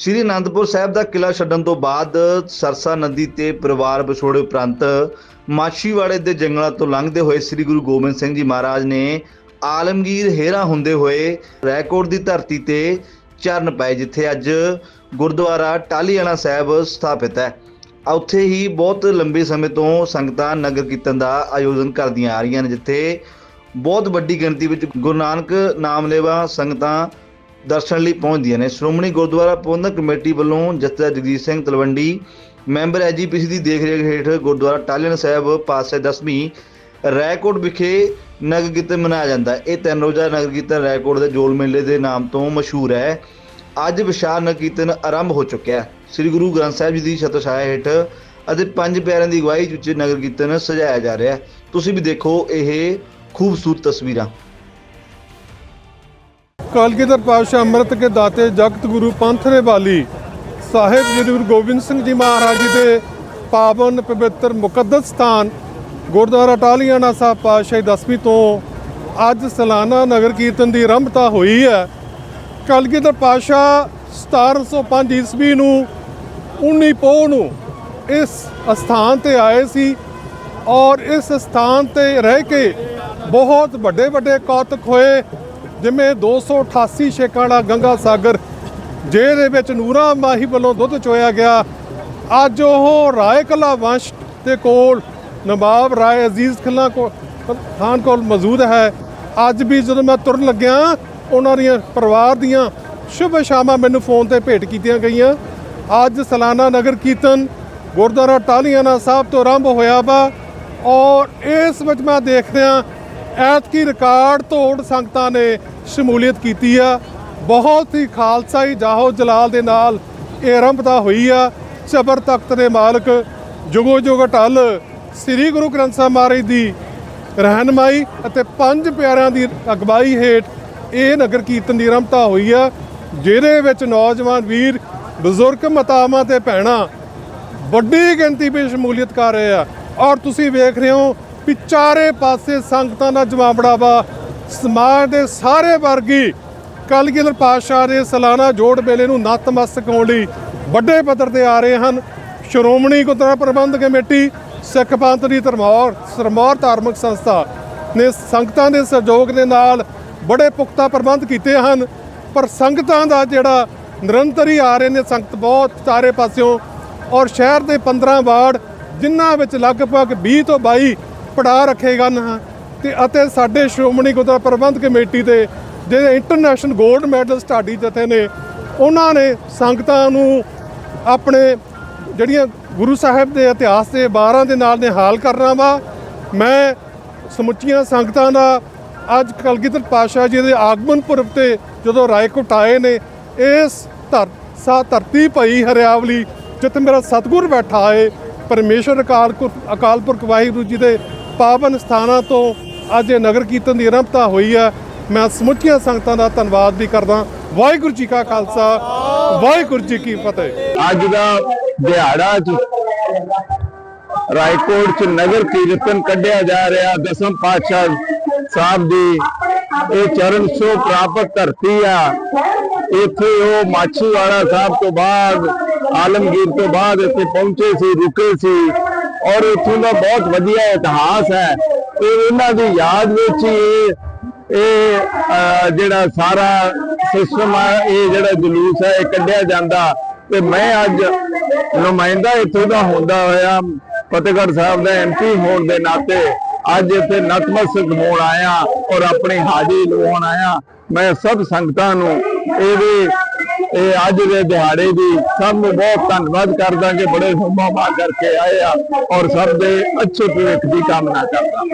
ਸ੍ਰੀ ਅਨੰਦਪੁਰ ਸਾਹਿਬ ਦਾ ਕਿਲਾ ਛੱਡਣ ਤੋਂ ਬਾਅਦ ਸਰਸਾ ਨਦੀ ਤੇ ਪਰਿਵਾਰ ਵਿਛੋੜੇ ਉਪਰੰਤ ਮਾਛੀਵਾੜੇ ਦੇ ਜੰਗਲਾਂ ਤੋਂ ਲੰਘਦੇ ਹੋਏ ਸ੍ਰੀ ਗੁਰੂ ਗੋਬਿੰਦ ਸਿੰਘ ਜੀ ਮਹਾਰਾਜ ਨੇ ਆਲਮਗੀਰ ਹੇਰਾ ਹੁੰਦੇ ਹੋਏ ਰੈਕੋਰਡ ਦੀ ਧਰਤੀ ਤੇ ਚਰਨ ਪਾਏ, ਜਿੱਥੇ ਅੱਜ ਗੁਰਦੁਆਰਾ ਟਾਲੀਆਣਾ ਸਾਹਿਬ ਸਥਾਪਿਤ ਹੈ। ਉੱਥੇ ਹੀ ਬਹੁਤ ਲੰਬੇ ਸਮੇਂ ਤੋਂ ਸੰਗਤਾਂ ਨਗਰ ਕੀਰਤਨ ਦਾ ਆਯੋਜਨ ਕਰਦੀਆਂ ਆ ਰਹੀਆਂ ਨੇ, ਜਿੱਥੇ ਬਹੁਤ ਵੱਡੀ ਗਿਣਤੀ ਵਿੱਚ ਗੁਰੂ ਨਾਨਕ ਨਾਮਲੇਵਾ ਸੰਗਤਾਂ ਦਰਸ਼ਨ ਲਈ ਪਹੁੰਚਦੀਆਂ ਨੇ। ਸ਼੍ਰੋਮਣੀ ਗੁਰਦੁਆਰਾ ਪ੍ਰਬੰਧਕ ਕਮੇਟੀ ਵੱਲੋਂ ਜਥੇਦਾਰ ਜਗਜੀਤ ਸਿੰਘ ਤਲਵੰਡੀ, ਮੈਂਬਰ ਐਜੀਪੀਸੀ ਦੀ ਦੇਖਰੇਖ ਹੇਠ ਗੁਰਦੁਆਰਾ ਟਾਲੀਆਣਾ ਸਾਹਿਬ ਪਾਸੇ 10ਵੀਂ ਰੈਕੋਰਡ ਵਿਖੇ ਨਗਰ ਕੀਰਤਨ ਮਨਾਇਆ ਜਾਂਦਾ ਹੈ। ਇਹ ਤਿੰਨ ਰੋਜ਼ਾ ਨਗਰ ਕੀਰਤਨ ਰੈਕੋਰਡ ਦੇ ਜੋਲ ਮੇਲੇ ਦੇ ਨਾਮ ਤੋਂ ਮਸ਼ਹੂਰ ਹੈ। ਅੱਜ ਵਿਸ਼ਾਲ ਨਗਰ ਕੀਰਤਨ ਆਰੰਭ ਹੋ ਚੁੱਕਿਆ ਹੈ। ਸ੍ਰੀ ਗੁਰੂ ਗ੍ਰੰਥ ਸਾਹਿਬ ਜੀ ਦੀ ਛਤਰਛਾਇਆ ਹੇਠ ਅਤੇ ਪੰਜ ਪਿਆਰਿਆਂ ਦੀ ਅਗਵਾਈ ਵਿੱਚ ਨਗਰ ਕੀਰਤਨ ਸਜਾਇਆ ਜਾ ਰਿਹਾ ਹੈ। ਤੁਸੀਂ ਵੀ ਦੇਖੋ ਇਹ ਖੂਬਸੂਰਤ ਤਸਵੀਰਾਂ। ਕਲਗੀਧਰ ਪਾਤਸ਼ਾਹ ਅੰਮ੍ਰਿਤ ਕੇ ਦਾਤੇ ਜਗਤ ਗੁਰੂ ਪੰਥ ਨੇ ਬਾਲੀ ਸਾਹਿਬ ਸ੍ਰੀ ਗੁਰੂ ਗੋਬਿੰਦ ਸਿੰਘ ਜੀ ਮਹਾਰਾਜ ਜੀ ਦੇ ਪਾਵਨ ਪਵਿੱਤਰ ਮੁਕੱਦਸ ਸਥਾਨ ਗੁਰਦੁਆਰਾ ਟਾਲੀਆਣਾ ਸਾਹਿਬ ਪਾਤਸ਼ਾਹੀ ਦਸਵੀਂ ਤੋਂ ਅੱਜ ਸਾਲਾਨਾ ਨਗਰ ਕੀਰਤਨ ਦੀ ਆਰੰਭਤਾ ਹੋਈ ਹੈ। ਕਲਗੀਧਰ ਪਾਤਸ਼ਾਹ 1705 ਈਸਵੀ ਨੂੰ 19 ਪੋਹ ਨੂੰ ਇਸ ਅਸਥਾਨ ਤੇ ਆਏ ਸੀ ਔਰ ਇਸ ਸਥਾਨ ਤੇ ਰਹਿ ਕੇ ਬਹੁਤ ਵੱਡੇ ਵੱਡੇ ਕੌਤਕ ਹੋਏ। ਜਿਵੇਂ 288 ਛੇਕਾਣਾ ਗੰਗਾ ਸਾਗਰ ਜੇ ਦੇ ਵਿੱਚ ਨੂਰਾ ਮਾਹੀ ਵੱਲੋਂ ਦੁੱਧ ਚੋਇਆ ਗਿਆ। ਅੱਜ ਉਹ ਰਾਏ ਕਲਾ ਵੰਸ਼ ਦੇ ਕੋਲ, ਨਵਾਬ ਰਾਏ ਅਜ਼ੀਜ਼ ਖਿੱਲਾ ਕੋਲ ਖਾਨ ਕੋਲ ਮੌਜੂਦ ਹੈ। ਅੱਜ ਵੀ ਜਦੋਂ ਮੈਂ ਤੁਰਨ ਲੱਗਿਆ, ਉਹਨਾਂ ਦੀਆਂ ਪਰਿਵਾਰ ਦੀਆਂ ਸ਼ੁਭ ਸ਼ਾਮਾਂ ਮੈਨੂੰ ਫੋਨ ਤੇ ਭੇਟ ਕੀਤੀਆਂ ਗਈਆਂ। ਅੱਜ ਸਾਲਾਨਾ ਨਗਰ ਕੀਰਤਨ ਗੁਰਦੁਆਰਾ ਟਾਲੀਆਣਾ ਸਾਹਿਬ ਤੋਂ ਆਰੰਭ ਹੋਇਆ ਵਾ ਔਰ ਇਸ ਵਿੱਚ ਮੈਂ ਦੇਖ ਰਿਹਾ ਐਤਕੀ ਰਿਕਾਰਡ ਤੋੜ ਸੰਗਤਾਂ ਨੇ ਸ਼ਮੂਲੀਅਤ ਕੀਤੀ ਆ। ਬਹੁਤ ਹੀ ਖਾਲਸਾਈ ਜਾਹੋ ਜਲਾਲ ਦੇ ਨਾਲ ਇਹ ਆਰੰਭਤਾ ਹੋਈ ਆ। ਸਬਰ ਤਖਤ ਦੇ ਮਾਲਕ ਜੁਗੋ ਜੁਗ ਟਲ ਸ੍ਰੀ ਗੁਰੂ ਗ੍ਰੰਥ ਸਾਹਿਬ ਮਹਾਰਾਜ ਦੀ ਰਹਿਨਮਾਈ ਅਤੇ ਪੰਜ ਪਿਆਰਿਆਂ ਦੀ ਅਗਵਾਈ ਹੇਠ ਇਹ ਨਗਰ ਕੀਰਤਨ ਦੀ ਆਰੰਭਤਾ ਹੋਈ ਆ, ਜਿਹਦੇ ਵਿੱਚ ਨੌਜਵਾਨ ਵੀਰ, ਬਜ਼ੁਰਗ ਮਾਤਾਵਾਂ ਤੇ ਭੈਣਾਂ ਵੱਡੀ ਗਿਣਤੀ ਵਿੱਚ ਸ਼ਮੂਲੀਅਤ ਕਰ ਰਹੇ ਆ। ਔਰ ਤੁਸੀਂ ਵੇਖ ਰਹੇ ਹੋ ਵੀ ਚਾਰੇ ਪਾਸੇ ਸੰਗਤਾਂ ਦਾ ਜਮਾਵੜਾ ਵਾ ਸਮਾਜ ਦੇ ਸਾਰੇ ਵਰਗੀ ਕਲਗੀਧਰ ਪਾਤਸ਼ਾਹ ਦੇ ਸਾਲਾਨਾ ਜੋੜ ਮੇਲੇ ਨੂੰ ਨਤਮਸਤਕ ਹੋਣ ਲਈ ਵੱਡੇ ਪੱਧਰ ਤੇ ਆ ਰਹੇ ਹਨ। ਸ਼੍ਰੋਮਣੀ ਗੁਰਦੁਆਰਾ ਪ੍ਰਬੰਧਕ ਕਮੇਟੀ, ਸਿੱਖ ਪੰਥ ਦੀ ਧਰਮੌਰ ਸਰਮੌਰ ਧਾਰਮਿਕ ਸੰਸਥਾ ਨੇ ਸੰਗਤਾਂ ਦੇ ਸਹਿਯੋਗ ਦੇ ਨਾਲ ਬੜੇ ਪੁਖਤਾ ਪ੍ਰਬੰਧ ਕੀਤੇ ਹਨ। ਪਰ ਸੰਗਤਾਂ ਦਾ ਜਿਹੜਾ ਨਿਰੰਤਰ ਹੀ ਆ ਰਹੇ ਨੇ, ਸੰਗਤ ਬਹੁਤ ਚਾਰੇ ਪਾਸਿਓਂ ਔਰ ਸ਼ਹਿਰ ਦੇ 15 ਵਾਰਡ ਜਿਨ੍ਹਾਂ ਵਿੱਚ ਲਗਭਗ 20 ਤੋਂ 22 ਪੜਾ ਰੱਖੇ ਗਏ ਹਨ ਤੇ ਅਤੇ ਸਾਡੇ ਸ਼੍ਰੋਮਣੀ ਗੁਰਦੁਆਰਾ ਪ੍ਰਬੰਧਕ ਕਮੇਟੀ ਦੇ ਜਿਹੜੇ ਇੰਟਰਨੈਸ਼ਨਲ 골ਡ ਮੈਡਲ ਢਾਡੀ ਜਥੇ ਨੇ, ਉਹਨਾਂ ਨੇ ਸੰਗਤਾਂ ਨੂੰ ਆਪਣੇ ਜਿਹੜੀਆਂ ਗੁਰੂ ਸਾਹਿਬ ਦੇ ਇਤਿਹਾਸ ਦੇ 12 ਦੇ ਨਾਲ ਨਿਹਾਲ ਕਰਨਾ ਵਾ। ਮੈਂ ਸਮੁੱਚੀਆਂ ਸੰਗਤਾਂ ਦਾ ਅੱਜ ਕਲਗੀਧਰ ਪਾਤਸ਼ਾਹ ਜੀ ਦੇ ਆਗਮਨ ਪੁਰਬ ਤੇ ਜਦੋਂ ਰਾਏਕੋਟ ਆਏ ਨੇ, ਇਸ ਧਰ, ਸਾ ਧਰਤੀ ਪਈ ਹਰਿਆਵਲੀ ਜਿੱਥੇ ਮੇਰਾ ਸਤਿਗੁਰ ਬੈਠਾ ਏ। ਪਰਮੇਸ਼ਰ ਅਕਾਲ ਪੁਰਖ- ਅਕਾਲ ਪੁਰਖ ਵਾਹਿਗੁਰੂ ਜੀ ਦੇ ਪਾਵਨ ਸਥਾਨਾਂ ਤੋਂ ਅੱਜ ਇਹ ਨਗਰ ਕੀਰਤਨ ਦੀ ਆਰੰਭਤਾ ਹੋਈ ਹੈ ਮੈਂ ਸਮੁੱਚੀਆਂ ਸੰਗਤਾਂ ਦਾ ਧੰਨਵਾਦ ਵੀ ਕਰਦਾ। ਵਾਹਿਗੁਰੂ ਜੀ ਕਾ ਖਾਲਸਾ, ਵਾਹਿਗੁਰੂ ਜੀ ਕੀ ਫਤਿਹ। ਅੱਜ ਦਾ ਦਿਹਾੜਾ ਚ ਰਾਏਕੋਟ ਚ ਨਗਰ ਕੀਰਤਨ ਕੱਢਿਆ ਜਾ ਰਿਹਾ। ਦਸਮ ਪਾਤਸ਼ਾਹ ਸਾਹਿਬ ਦੀ ਇਹ ਚਰਨ ਸੋ ਪ੍ਰਾਪਤ ਧਰਤੀ ਆ। ਇੱਥੇ ਉਹ ਮਾਛੀਵਾੜਾ ਸਾਹਿਬ ਤੋਂ ਬਾਅਦ, ਆਲਮਗੀਰ ਤੋਂ ਬਾਅਦ ਇੱਥੇ ਪਹੁੰਚੇ ਸੀ, ਰੁਕੇ ਸੀ। ਔਰ ਇੱਥੋਂ ਦਾ ਬਹੁਤ ਵਧੀਆ ਇਤਿਹਾਸ ਹੈ। ਤੇ ਇਹਨਾਂ ਦੀ ਯਾਦ ਵਿੱਚ ਹੀ ਇਹ ਜਿਹੜਾ ਸਾਰਾ ਸਿਸਟਮ ਆ, ਇਹ ਜਿਹੜਾ ਜਲੂਸ ਹੈ, ਇਹ ਕੱਢਿਆ ਜਾਂਦਾ। ਤੇ ਮੈਂ ਅੱਜ ਨੁਮਾਇੰਦਾ ਇੱਥੋਂ ਦਾ ਹੁੰਦਾ ਹੋਇਆ, ਫਤਿਹਗੜ੍ਹ ਸਾਹਿਬ ਦਾ ਐਮਪੀ ਹੋਣ ਦੇ ਨਾਤੇ ਅੱਜ ਇੱਥੇ ਨਤਮਸਤਕ ਹੋਣ ਆਇਆ ਔਰ ਆਪਣੀ ਹਾਜ਼ਰੀ ਲਵਾਉਣ ਆਇਆ। ਮੈਂ ਸਭ ਸੰਗਤਾਂ ਨੂੰ ਇਹਦੇ ਇਹ ਅੱਜ ਦੇ ਦਿਹਾੜੇ ਦੀ ਸਭ ਨੂੰ ਬਹੁਤ ਧੰਨਵਾਦ ਕਰਦਾ ਕਿ ਬੜੇ ਹੁਮਾ ਮਾ ਕਰਕੇ ਆਏ ਆ ਔਰ ਸਭ ਦੇ ਅੱਛੇ ਭਵਿੱਖ ਦੀ ਕਾਮਨਾ ਕਰਦਾ।